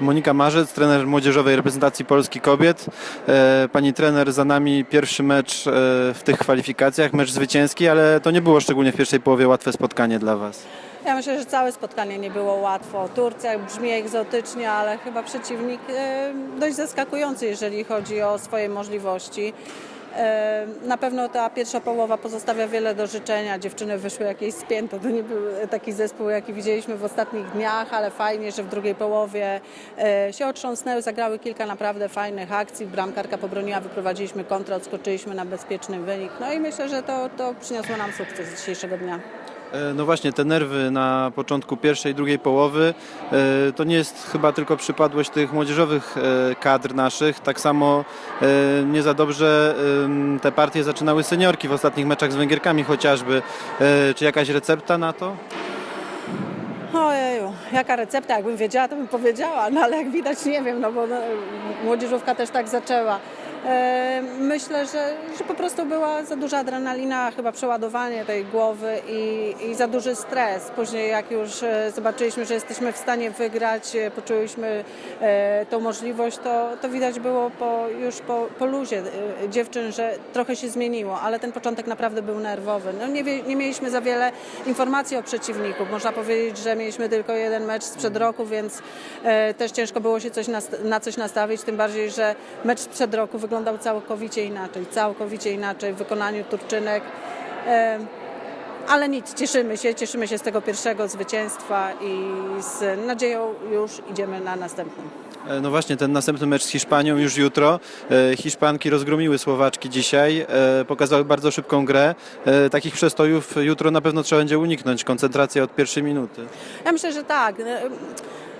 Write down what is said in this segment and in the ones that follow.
Monika Marzec, trener młodzieżowej reprezentacji Polski Kobiet. E, Pani trener, za nami pierwszy mecz e, w tych kwalifikacjach, mecz zwycięski, ale to nie było szczególnie w pierwszej połowie łatwe spotkanie dla Was. Ja myślę, że całe spotkanie nie było łatwo. Turcja brzmi egzotycznie, ale chyba przeciwnik e, dość zaskakujący, jeżeli chodzi o swoje możliwości. E, Na pewno ta pierwsza połowa pozostawia wiele do życzenia. Dziewczyny wyszły jakieś spięte. To nie był taki zespół, jaki widzieliśmy w ostatnich dniach, ale fajnie, że w drugiej połowie e, się otrząsnęły, zagrały kilka naprawdę fajnych akcji. Bramkarka pobroniła, wyprowadziliśmy kontrę, odskoczyliśmy na bezpieczny wynik. No i myślę, że to, to przyniosło nam sukces dzisiejszego dnia. E, No właśnie, te nerwy na początku pierwszej, drugiej połowy e, to nie jest chyba tylko przypadłość tych młodzieżowych e, kadr naszych. Tak samo nie za dobrze te partie zaczynały seniorki w ostatnich meczach z Węgierkami chociażby. Czy jakaś recepta na to? Ojeju, jaka recepta, jakbym wiedziała, to bym powiedziała, no ale jak widać nie wiem, no bo no, młodzieżówka też tak zaczęła. E, myślę, że, że po prostu była za duża adrenalina, chyba przeładowanie tej głowy i, i za duży stres. Później jak już e, zobaczyliśmy, że jesteśmy w stanie wygrać, e, poczuliśmy tą możliwość, to, to widać było po, już po, po luzie dziewczyn, że trochę się zmieniło, ale ten początek naprawdę był nerwowy. No, nie, nie mieliśmy za wiele informacji o przeciwniku. Można powiedzieć, że mieliśmy tylko jeden mecz sprzed roku, więc też ciężko było się coś nast- na coś nastawić, tym bardziej, że mecz sprzed roku wyglądał całkowicie inaczej, całkowicie inaczej w wykonaniu Turczynek. Ale nic, cieszymy się, cieszymy się z tego pierwszego zwycięstwa i z nadzieją już idziemy na następny. E, No właśnie, ten następny mecz z Hiszpanią już jutro. E, Hiszpanki rozgromiły Słowaczki dzisiaj, e, pokazały bardzo szybką grę. Takich przestojów jutro na pewno trzeba będzie uniknąć. Koncentracja od pierwszej minuty. Ja myślę, że tak.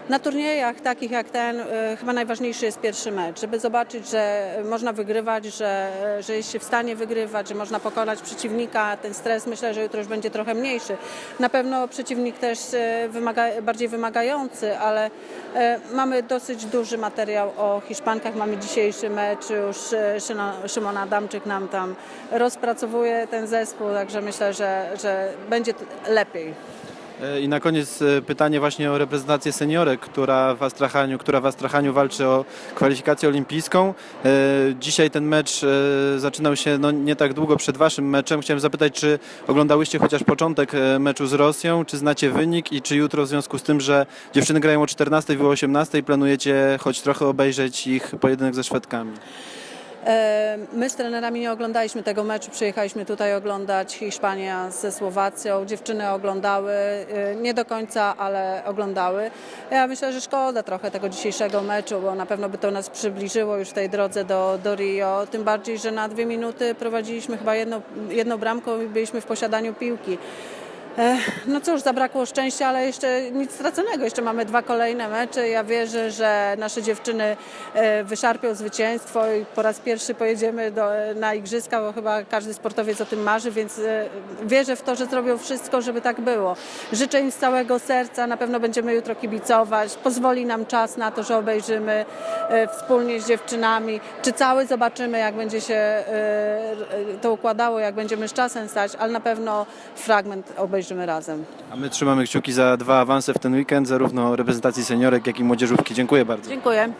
Na turniejach takich jak ten e, chyba najważniejszy jest pierwszy mecz, żeby zobaczyć, że można wygrywać, że, że jest się w stanie wygrywać, że można pokonać przeciwnika. Ten stres myślę, że jutro już będzie trochę mniejszy. Na pewno przeciwnik też e, wymaga, bardziej wymagający, ale mamy dosyć duży materiał o Hiszpankach. Mamy dzisiejszy mecz, już Szymon Adamczyk nam tam rozpracowuje ten zespół, także myślę, że, że będzie lepiej. E, I na koniec e, pytanie właśnie o reprezentację seniorek, która w Astrachaniu, która w Astrachaniu walczy o kwalifikację olimpijską. E, Dzisiaj ten mecz zaczynał się no, nie tak długo przed waszym meczem. Chciałem zapytać, czy oglądałyście chociaż początek meczu z Rosją, czy znacie wynik i czy jutro w związku z tym, że dziewczyny grają o 14 wy o 18 planujecie choć trochę obejrzeć ich pojedynek ze Szwedkami? E, My z trenerami nie oglądaliśmy tego meczu, przyjechaliśmy tutaj oglądać Hiszpania ze Słowacją. Dziewczyny oglądały, e, nie do końca, ale oglądały. Ja myślę, że szkoda trochę tego dzisiejszego meczu, bo na pewno by to nas przybliżyło już w tej drodze do, do Rio. Tym bardziej, że na dwie minuty prowadziliśmy chyba jedną, jedną bramką i byliśmy w posiadaniu piłki. No cóż, zabrakło szczęścia, ale jeszcze nic straconego. Jeszcze mamy dwa kolejne mecze. Ja wierzę, że nasze dziewczyny e, wyszarpią zwycięstwo i po raz pierwszy pojedziemy do, na igrzyska, bo chyba każdy sportowiec o tym marzy, więc e, wierzę w to, że zrobią wszystko, żeby tak było. Życzę im z całego serca, na pewno będziemy jutro kibicować. Pozwoli nam czas na to, że obejrzymy e, wspólnie z dziewczynami. Czy cały zobaczymy, jak będzie się e, e, to układało, jak będziemy z czasem stać, ale na pewno fragment obejrzymy razem. A my trzymamy kciuki za dwa awanse w ten weekend, zarówno reprezentacji seniorek, jak i młodzieżówki. Dziękuję bardzo. Dziękuję.